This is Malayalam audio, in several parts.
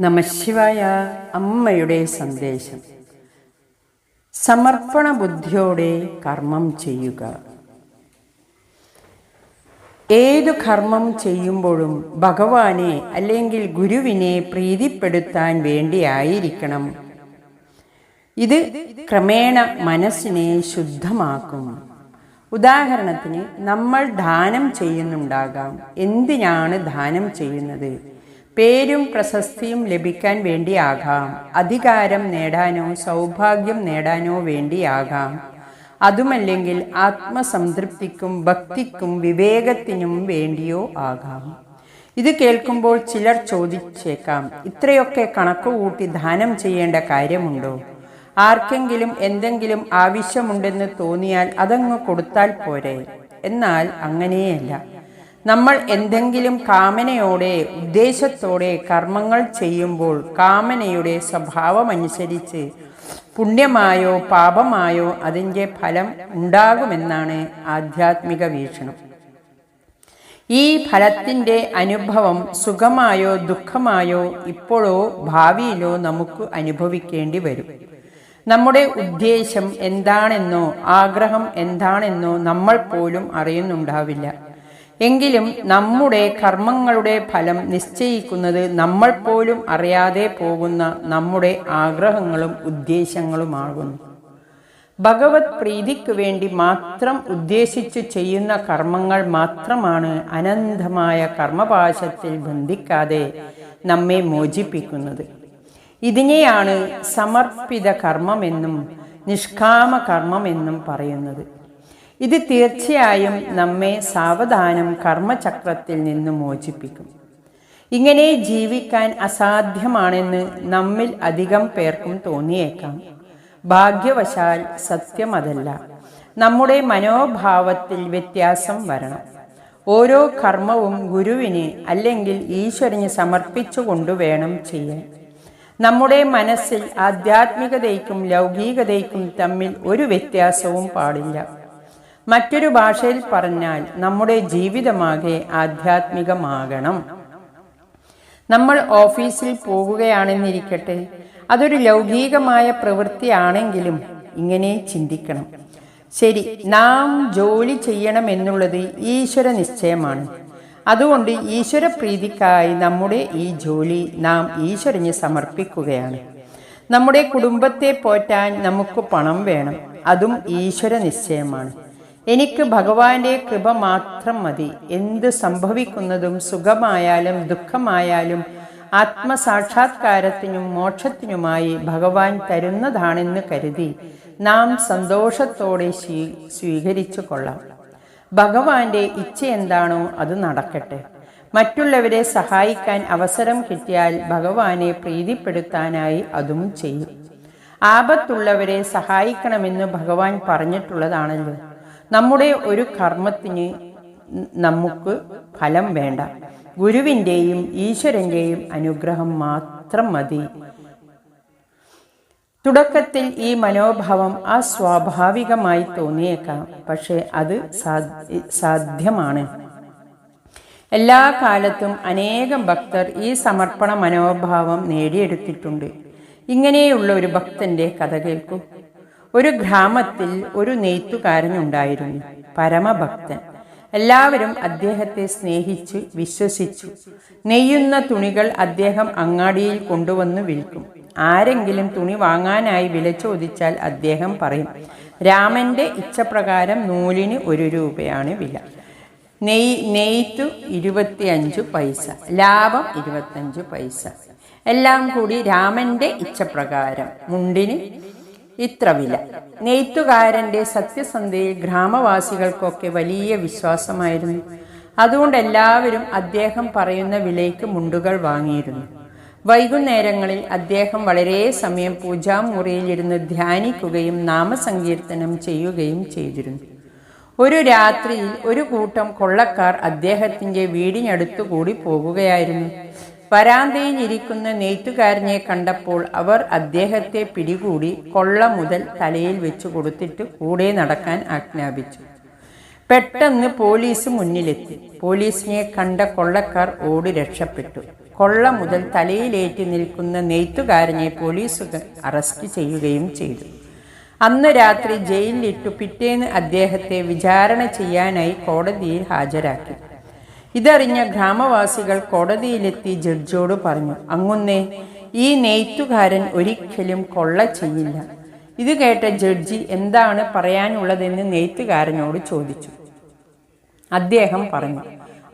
നമശിവായ അമ്മയുടെ സന്ദേശം. സമർപ്പണ ബുദ്ധിയോടെ കർമ്മം ചെയ്യുക. ഏതു കർമ്മം ചെയ്യുമ്പോഴും ഭഗവാനെ അല്ലെങ്കിൽ ഗുരുവിനെ പ്രീതിപ്പെടുത്താൻ വേണ്ടിയായിരിക്കണം ഇത് ക്രമേണ മനസ്സിനെ ശുദ്ധമാക്കും. ഉദാഹരണത്തിന് നമ്മൾ ദാനം ചെയ്യുന്നുണ്ടാകാം. എന്തിനാണ് ദാനം ചെയ്യുന്നത്? പേരും പ്രശസ്തിയും ലഭിക്കാൻ വേണ്ടിയാകാം. അധികാരം നേടാനോ സൗഭാഗ്യം നേടാനോ വേണ്ടിയാകാം. അതുമല്ലെങ്കിൽ ആത്മസംതൃപ്തിക്കും ഭക്തിക്കും വിവേകത്തിനും വേണ്ടിയോ ആകാം. ഇത് കേൾക്കുമ്പോൾ ചിലർ ചോദിച്ചേക്കാം ഇത്രയൊക്കെ കണക്കുകൂട്ടി ദാനം ചെയ്യേണ്ട കാര്യമുണ്ടോ? ആർക്കെങ്കിലും എന്തെങ്കിലും ആവശ്യമുണ്ടെന്ന് തോന്നിയാൽ അതങ്ങ് കൊടുത്താൽ പോരെ? എന്നാൽ അങ്ങനെയല്ല. നമ്മൾ എന്തെങ്കിലും കാമനയോടെ ഉദ്ദേശത്തോടെ കർമ്മങ്ങൾ ചെയ്യുമ്പോൾ കാമനയുടെ സ്വഭാവമനുസരിച്ച് പുണ്യമായോ പാപമായോ അതിന്റെ ഫലം ഉണ്ടാകുമെന്നാണ് ആധ്യാത്മിക വീക്ഷണം. ഈ ഫലത്തിന്റെ അനുഭവം സുഖമായോ ദുഃഖമായോ ഇപ്പോഴോ ഭാവിയിലോ നമുക്ക് അനുഭവിക്കേണ്ടി വരും. നമ്മുടെ ഉദ്ദേശം എന്താണെന്നോ ആഗ്രഹം എന്താണെന്നോ നമ്മൾ പോലും അറിയുന്നുണ്ടാവില്ല. എങ്കിലും നമ്മുടെ കർമ്മങ്ങളുടെ ഫലം നിശ്ചയിക്കുന്നത് നമ്മൾ പോലും അറിയാതെ പോകുന്ന നമ്മുടെ ആഗ്രഹങ്ങളും ഉദ്ദേശങ്ങളുമാകുന്നു. ഭഗവത് പ്രീതിക്ക് വേണ്ടി മാത്രം ഉദ്ദേശിച്ചു ചെയ്യുന്ന കർമ്മങ്ങൾ മാത്രമാണ് അനന്തമായ കർമ്മപാശത്തിൽ ബന്ധിക്കാതെ നമ്മെ മോചിപ്പിക്കുന്നത്. ഇതിനെയാണ് സമർപ്പിത കർമ്മമെന്നും നിഷ്കാമ കർമ്മമെന്നും പറയുന്നത്. ഇത് തീർച്ചയായും നമ്മെ സാവധാനം കർമ്മചക്രത്തിൽ നിന്ന് മോചിപ്പിക്കും. ഇങ്ങനെ ജീവിക്കാൻ അസാധ്യമാണെന്ന് നമ്മിൽ അധികം പേർക്കും തോന്നിയേക്കാം. ഭാഗ്യവശാൽ സത്യം അതല്ല നമ്മുടെ മനോഭാവത്തിൽ വ്യത്യാസം വരണം. ഓരോ കർമ്മവും ഗുരുവിന് അല്ലെങ്കിൽ ഈശ്വരന് സമർപ്പിച്ചുകൊണ്ട് വേണം ചെയ്യാൻ. നമ്മുടെ മനസ്സിൽ ആധ്യാത്മികതയ്ക്കും ലൗകികതയ്ക്കും തമ്മിൽ ഒരു വ്യത്യാസവും പാടില്ല. മറ്റൊരു ഭാഷയിൽ പറഞ്ഞാൽ നമ്മുടെ ജീവിതമാകെ ആധ്യാത്മികമാകണം. നമ്മൾ ഓഫീസിൽ പോകുകയാണെന്നിരിക്കട്ടെ അതൊരു ലൗകികമായ പ്രവൃത്തിയാണെങ്കിലും ഇങ്ങനെ ചിന്തിക്കണം. ശരി നാം ജോലി ചെയ്യണമെന്നുള്ളത് ഈശ്വര നിശ്ചയമാണ്. അതുകൊണ്ട് ഈശ്വര പ്രീതിക്കായി നമ്മുടെ ഈ ജോലി നാം ഈശ്വരന് സമർപ്പിക്കുകയാണ്. നമ്മുടെ കുടുംബത്തെ പോറ്റാൻ നമുക്ക് പണം വേണം അതും ഈശ്വര നിശ്ചയമാണ്. എനിക്ക് ഭഗവാന്റെ കൃപ മാത്രം മതി. എന്ത് സംഭവിക്കുന്നതും സുഖമായാലും ദുഃഖമായാലും ആത്മസാക്ഷാത്കാരത്തിനും മോക്ഷത്തിനുമായി ഭഗവാൻ തരുന്നതാണെന്ന് കരുതി നാം സന്തോഷത്തോടെ സ്വീ സ്വീകരിച്ചു കൊള്ളാം. ഭഗവാന്റെ ഇച്ഛ എന്താണോ അത് നടക്കട്ടെ. മറ്റുള്ളവരെ സഹായിക്കാൻ അവസരം കിട്ടിയാൽ ഭഗവാനെ പ്രീതിപ്പെടുത്താനായി അതും ചെയ്യും. ആപത്തുള്ളവരെ സഹായിക്കണമെന്ന് ഭഗവാൻ പറഞ്ഞിട്ടുള്ളതാണല്ലോ. നമ്മുടെ ഒരു കർമ്മത്തിന് നമുക്ക് ഫലം വേണ്ട. ഗുരുവിന്റെയും ഈശ്വരന്റെയും അനുഗ്രഹം മാത്രം മതി. തുടക്കത്തിൽ ഈ മനോഭാവം അസ്വാഭാവികമായി തോന്നിയേക്കാം. പക്ഷേ അത് സാധ്യമാണ്. എല്ലാ കാലത്തും അനേകം ഭക്തർ ഈ സമർപ്പണ മനോഭാവം നേടിയെടുത്തിട്ടുണ്ട്. ഇങ്ങനെയുള്ള ഒരു ഭക്തന്റെ കഥ കേൾക്കൂ. ഒരു ഗ്രാമത്തിൽ ഒരു നെയ്ത്തുകാരനുണ്ടായിരുന്നു പരമഭക്തൻ. എല്ലാവരും അദ്ദേഹത്തെ സ്നേഹിച്ച് വിശ്വസിച്ചു. നെയ്യുന്ന തുണികൾ അദ്ദേഹം അങ്ങാടിയിൽ കൊണ്ടുവന്ന് വിൽക്കും. ആരെങ്കിലും തുണി വാങ്ങാനായി വില ചോദിച്ചാൽ അദ്ദേഹം പറയും രാമന്റെ ഇച്ഛപ്രകാരം നൂലിന് ഒരു രൂപയാണ് വില. നെയ് നെയ്ത്തു ഇരുപത്തിയഞ്ചു പൈസ ലാഭം ഇരുപത്തഞ്ചു പൈസ. എല്ലാം കൂടി രാമന്റെ ഇച്ഛപ്രകാരം. മുണ്ടിന് ഇത്ര വില. നെയ്ത്തുകാരന്റെ സത്യസന്ധയിൽ ഗ്രാമവാസികൾക്കൊക്കെ വലിയ വിശ്വാസമായിരുന്നു. അതുകൊണ്ട് എല്ലാവരും അദ്ദേഹം പറയുന്ന വിലയ്ക്ക് മുണ്ടുകൾ വാങ്ങിയിരുന്നു. വൈകുന്നേരങ്ങളിൽ അദ്ദേഹം വളരെ സമയം പൂജാമുറിയിലിരുന്ന് ധ്യാനിക്കുകയും നാമസങ്കീർത്തനം ചെയ്യുകയും ചെയ്തിരുന്നു. ഒരു രാത്രിയിൽ ഒരു കൂട്ടം കൊള്ളക്കാർ അദ്ദേഹത്തിന്റെ വീടിനടുത്തുകൂടി പോകുകയായിരുന്നു. വരാന്തയിൽ ഇരിക്കുന്ന നെയ്ത്തുകാരനെ കണ്ടപ്പോൾ അവർ അദ്ദേഹത്തെ പിടികൂടി കൊള്ള മുതൽ തലയിൽ വെച്ചു കൊടുത്തിട്ട് കൂടെ നടക്കാൻ ആജ്ഞാപിച്ചു. പെട്ടെന്ന് പോലീസ് മുന്നിലെത്തി. പോലീസിനെ കണ്ട കൊള്ളക്കാർ ഓടി രക്ഷപ്പെട്ടു. കൊള്ള മുതൽ തലയിലേറ്റി നിൽക്കുന്ന നെയ്ത്തുകാരനെ പോലീസ് അറസ്റ്റ് ചെയ്യുകയും ചെയ്തു. അന്ന് രാത്രി ജയിലിലിട്ടു പിറ്റേന്ന് അദ്ദേഹത്തെ വിചാരണ ചെയ്യാനായി കോടതിയിൽ ഹാജരാക്കി. ഇതറിഞ്ഞ ഗ്രാമവാസികൾ കോടതിയിലെത്തി ജഡ്ജിയോട് പറഞ്ഞു അങ്ങുന്നേ ഈ നെയ്ത്തുകാരൻ ഒരിക്കലും കൊള്ള ചെയ്യില്ല ഇത് കേട്ട ജഡ്ജി എന്താണ് പറയാനുള്ളതെന്ന് നെയ്ത്തുകാരനോട് ചോദിച്ചു. അദ്ദേഹം പറഞ്ഞു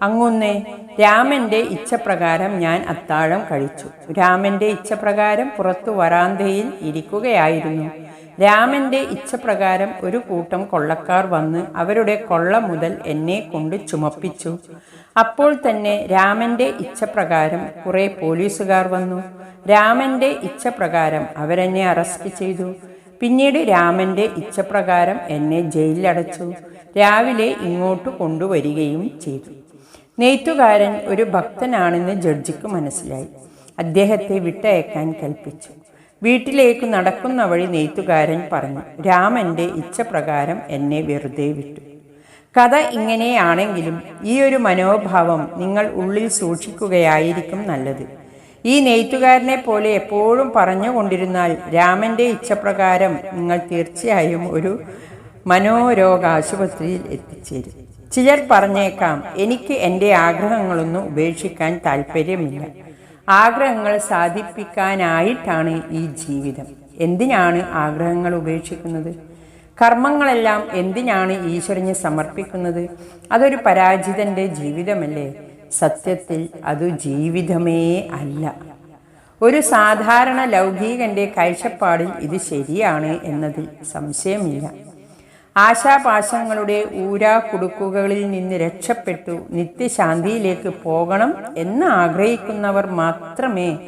അങ്ങുന്നേ രാമന്റെ ഇച്ഛപ്രകാരം ഞാൻ അത്താഴം കഴിച്ചു. രാമന്റെ ഇച്ഛപ്രകാരം പുറത്തു വരാന്തയിൽ ഇരിക്കുകയായിരുന്നു. രാമന്റെ ഇച്ഛപ്രകാരം ഒരു കൂട്ടം കൊള്ളക്കാർ വന്ന് അവരുടെ കൊള്ള മുതൽ എന്നെ കൊണ്ട് ചുമപ്പിച്ചു. അപ്പോൾ തന്നെ രാമന്റെ ഇച്ഛപ്രകാരം കുറെ പോലീസുകാർ വന്നു. രാമന്റെ ഇച്ഛപ്രകാരം അവരെന്നെ അറസ്റ്റ് ചെയ്തു. പിന്നീട് രാമന്റെ ഇച്ഛപ്രകാരം എന്നെ ജയിലിലടച്ചു. രാവിലെ ഇങ്ങോട്ട് കൊണ്ടുവരികയും ചെയ്തു. നെയ്ത്തുകാരൻ ഒരു ഭക്തനാണെന്ന് ജഡ്ജിക്ക് മനസ്സിലായി. അദ്ദേഹത്തെ വിട്ടയക്കാൻ കൽപ്പിച്ചു. വീട്ടിലേക്ക് നടക്കുന്ന വഴി നെയ്ത്തുകാരൻ പറഞ്ഞു രാമന്റെ ഇച്ഛപ്രകാരം എന്നെ വെറുതെ വിട്ടു. കഥ ഇങ്ങനെയാണെങ്കിലും ഈ ഒരു മനോഭാവം നിങ്ങൾ ഉള്ളിൽ സൂക്ഷിക്കുകയായിരിക്കും നല്ലത്. ഈ നെയ്ത്തുകാരനെ പോലെ എപ്പോഴും പറഞ്ഞുകൊണ്ടിരുന്നാൽ രാമന്റെ ഇച്ഛപ്രകാരം നിങ്ങൾ തീർച്ചയായും ഒരു മനോരോഗാശുപത്രിയിൽ എത്തിച്ചേരും. ചിലർ പറഞ്ഞേക്കാം എനിക്ക് എന്റെ ആഗ്രഹങ്ങളൊന്നും ഉപേക്ഷിക്കാൻ താല്പര്യമില്ല ആഗ്രഹങ്ങൾ സാധിപ്പിക്കാനായിട്ടാണ് ഈ ജീവിതം. എന്തിനാണ് ആഗ്രഹങ്ങൾ ഉപേക്ഷിക്കുന്നത്? കർമ്മങ്ങളെല്ലാം എന്തിനാണ് ഈശ്വരനെ സമർപ്പിക്കുന്നത്? അതൊരു പരാജിതന്റെ ജീവിതമല്ലേ? സത്യത്തിൽ അത് ജീവിതമേ അല്ല. ഒരു സാധാരണ ലൗകികന്റെ കാഴ്ചപ്പാടിൽ ഇത് ശരിയാണ് എന്നതിൽ സംശയമില്ല. ആശാപാശങ്ങളുടെ ഊരാ കുടുക്കുകളിൽ നിന്ന് രക്ഷപ്പെട്ടു നിത്യശാന്തിയിലേക്ക് പോകണം എന്ന് ആഗ്രഹിക്കുന്നവർ മാത്രമേ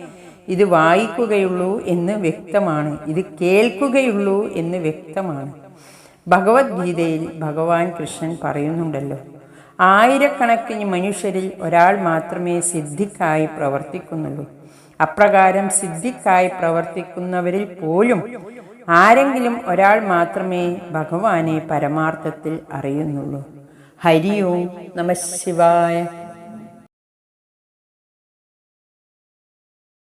ഇത് വായിക്കുകയുള്ളൂ എന്ന് വ്യക്തമാണ്. ഇത് കേൾക്കുകയുള്ളൂ എന്ന് വ്യക്തമാണ്. ഭഗവത്ഗീതയിൽ ഭഗവാൻ കൃഷ്ണൻ പറയുന്നുണ്ടല്ലോ ആയിരക്കണക്കിന് മനുഷ്യരിൽ ഒരാൾ മാത്രമേ സിദ്ധിക്കായി പ്രവർത്തിക്കുന്നുള്ളൂ. അപ്രകാരം സിദ്ധിക്കായി പ്രവർത്തിക്കുന്നവരിൽ പോലും ആരെങ്കിലും ഒരാൾ മാത്രമേ ഭഗവാനെ പരമാർത്ഥത്തിൽ അറിയുന്നുള്ളൂ. ഹരി ഓം നമ ശിവായ